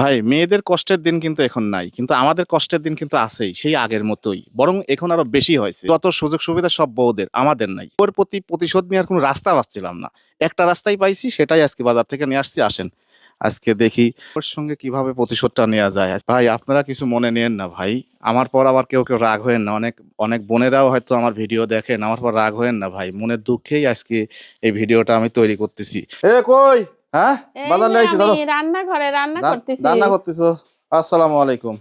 ভাই, মেয়েদের কষ্টের দিন কিন্তু এখন নাই, কিন্তু আমাদের কষ্টের দিন কিন্তু আছেই, সেই আগের মতোই। বরং এখন আরও বেশি হয়েছে। যত সুযোগ সুবিধা সব বউদের, আমাদের নাই। ওর প্রতি প্রতিশোধ নেওয়ার কোনো রাস্তা পাচ্ছিলাম না। একটা রাস্তাই পাইছি, সেটাই আজকে বাজার থেকে নিয়ে আসছি, আসেন। আজকে দেখি ওর সঙ্গে কীভাবে প্রতিশোধটা নেওয়া যায়। ভাই, আপনারা কিছু মনে নেন না, ভাই। আমার পর আবার কেউ কেউ রাগ হয়েন না। অনেক অনেক বোনেরাও হয়তো আমার ভিডিও দেখেন। আমার পর রাগ হয়েন না, ভাই। মনের দুঃখেই আজকে এই ভিডিওটা আমি তৈরি করতেছি। এ কই? হ্যাঁ? বাজার লাইছি ধরো। আমি রান্নাঘরে রান্না করতেছি। রান্না করতেছো? আসসালামু আলাইকুম।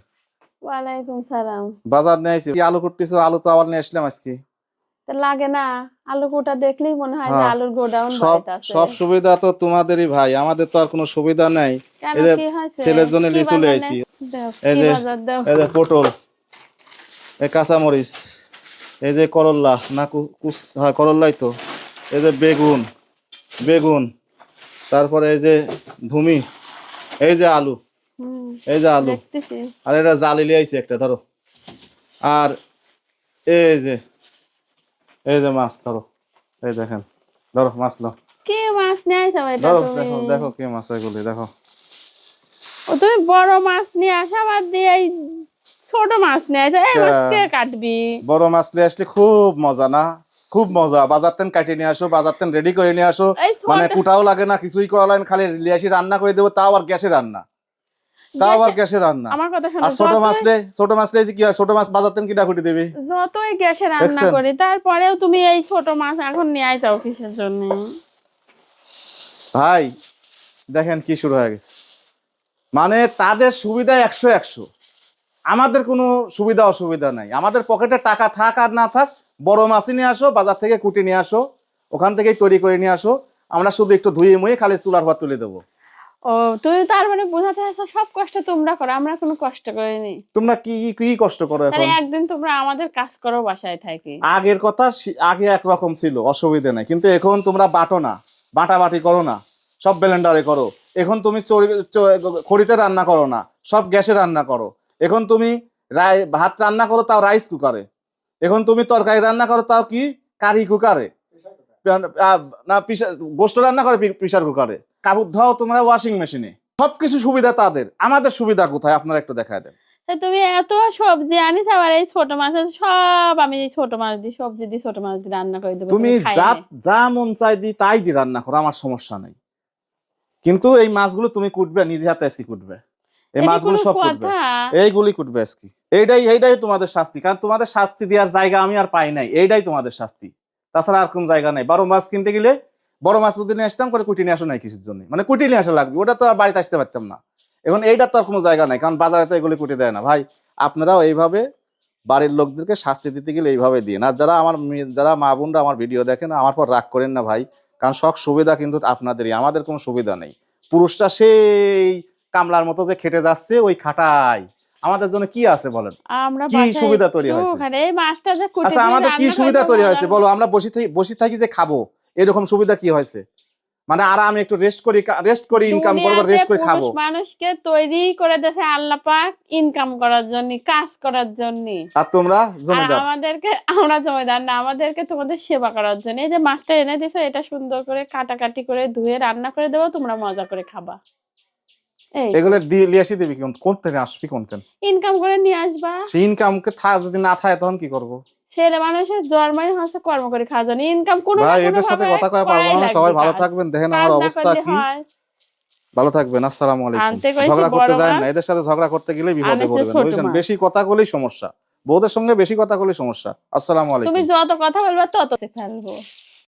ওয়ালাইকুম সালাম। বাজার নিয়ে আইছি। কি আলু করতেছো আলু তো আবার নিয়ে আসলাম আজকে। লাগে না। আলু কোটা দেখলেই মনে হয় যে হ্যাঁ, আলুর গোডাউন সব সব সুবিধা তো তোমাদেরই ভাই। আমাদের তো আর কোনো সুবিধা নাই। এই যে ছেলের জন্য কি লিচু বাজার আইছি। এই যে- এই যে পটল এই কাঁচামরিচ এই যে করল্লা না কুস- হ্যাঁ করল্লাই তো। এই যে বেগুন বেগুন। তারপরে এই যে ভূমি এই যে আলু এই যে আলু। আর এটা জালি লিয়ে আইছি একটা ধরো। আর এই যে এই যে মাছ ধরো। এই দেখেন ধরো মাছ নাও। কি মাছ নিয়ে আইছো এটা ধরো দেখো। দেখো কি মাছ এগুলি দেখো। ও তুমি বড় মাছ নিয়ে আসা বাদ দিয়ে এই ছোট মাছ নিয়ে আইছো। এই মাছ কে কাটবি? বড় মাছ নিয়ে আসলে খুব মজা না? খুব মজা। বাজার তেন কাটিয়ে নিয়ে আসো বাজার তেন রেডি করে নিয়ে আসো। মানে কুটাও লাগে না কিছুই করা লাগে খালি লিয়ে আসি রান্না করে দেবো তাও আবার গ্যাসে রান্না। তাও আবার গ্যাসে রান্না। আমার কথা শোনো আর ছোট মাছ ছোট মাছ কি হয় ছোট মাছ বাজার তেন কিটা দেবে? যতই গ্যাসে রান্না? করি তারপরেও তুমি এই ছোট মাছ এখন নিয়ে আইছো কিসের জন্য। ভাই দেখেন কি শুরু হয়ে গেছে। মানে তাদের সুবিধা একশো একশো। আমাদের কোনো সুবিধা অসুবিধা নাই। আমাদের পকেটে টাকা থাক আর না থাক বড় মাছই নিয়ে আসো বাজার থেকে কুটি নিয়ে আসো ওখান থেকেই তৈরি করে নিয়ে আসো। আমরা শুধু একটু ধুয়ে মুয়ে খালি চুলার ভাত তুলে দেবো। ও তুমি তার মানে বোঝাতে আসো সব কষ্ট তোমরা করো আমরা কোনো কষ্ট করিনি। তোমরা কি কি কষ্ট করো এখন? একদিন তোমরা আমাদের কাজ করো বাসায় থাকি। আগের কথা আগে একরকম ছিল অসুবিধা নাই। কিন্তু এখন তোমরা বাটো না বাটাবাটি করো না সব ব্লেন্ডারে করো। এখন তুমি খড়িতে রান্না করো না সব গ্যাসে রান্না করো। এখন তুমি ভাত রান্না করো তাও রাইস কুকারে। এখন তুমি তরকারি রান্না করো তাও কি? কারি কুকারে। না গোস্ত রান্না করে প্রেশার কুকারে। কাপড় ধোয়াও তোমরা ওয়াশিং মেশিনে সবকিছু সুবিধা তাদের। আমাদের সুবিধা কোথায়? আপনারা একটু দেখায় দেন। তুমি এত সবজি আনিস আবার এই ছোট মাছ আছে, সব আমি এই ছোট মাছ দিই সবজি দিই ছোট মাছ দিয়ে রান্না করে দেবো তুমি যা যা মন চাই দি তাই দি রান্না করো আমার সমস্যা নাই। কিন্তু এই মাছগুলো তুমি কুটবে নিজে হাতে আজকে কুটবে। এই মাছগুলো সব কুটবে। এইগুলি কুটবে আজকে। এইটাই এইটাই তোমাদের শাস্তি। কারণ তোমাদের শাস্তি দেওয়ার জায়গা আমি আর পাই নাই। এইটাই তোমাদের শাস্তি। তাছাড়া আর কোন জায়গা নাই। বড় মাছ কিনতে গেলে বড় মাছ যদি নিয়ে আসতাম করে কুটি নিয়ে আসো নাই কিসের জন্য? মানে কুটি নিয়ে আসা লাগবে ওটা তো আর বাড়িতে আসতে পারতাম না। এখন এইটার তো আর কোনো জায়গা নাই কারণ বাজারে তো এগুলি কুটি দেয় না। ভাই আপনারাও এইভাবে বাড়ির লোকদেরকে শাস্তি দিতে গেলে এইভাবে দিন আর যারা আমার যারা মা বোনরা আমার ভিডিও দেখেন আমার পর রাগ করেন না ভাই। কারণ সব সুবিধা কিন্তু আপনাদেরই আমাদের কোনো সুবিধা নেই। পুরুষরা সেই কামলার মতো যে খেটে যাচ্ছে ওই খাটাই আমাদের জন্য কি আছে বলেন? কি সুবিধা তৈরি হয়েছে? আচ্ছা আমাদের কি সুবিধা তৈরি হয়েছে? বলো আমরা বসে বসে থাকি যে খাব। এরকম সুবিধা কি হয়েছে? মানে আর আমি একটু রেস্ট করি রেস্ট করি ইনকাম করব রেস্ট করে খাব। মানুষকে তৈরি করে দিয়েছে আল্লাহ পাক ইনকাম করার জন্য কাজ করার জন্য। আর তোমরা জমিদার? আমাদেরকে আমরা জমিদার না আমাদেরকে তোমাদের সেবা করার জন্য। এই যে মাছটা এনে দিছো এটা সুন্দর করে কাটাকাটি করে ধুয়ে রান্না করে দেবো তোমরা মজা করে খাবা। এগুলো দিয়ে দিবি কোন কোন থেকে আসবি কোন ইনকাম করে নিয়ে আসবা। সেই ইনকামকে থা যদি না থাকে তখন কি করব? ছেলে মানুষের জন্মই হচ্ছে কর্ম করে খাওয়ার জন্য। ইনকাম কোনো ভাই এদের সাথে কথা কয়ে পারব না সবাই ভালো থাকবেন দেখেন আমার অবস্থা কি। ভালো থাকবেন আসসালামু আলাইকুম। ঝগড়া করতে যায় না এদের সাথে ঝগড়া করতে গেলে বিপদে পড়বেন বুঝছেন? বেশি কথা বলেই সমস্যা। বউদের সঙ্গে বেশি কথা বলেই সমস্যা। আসসালামু আলাইকুম। তুমি যত কথা বলবা তত ফেলব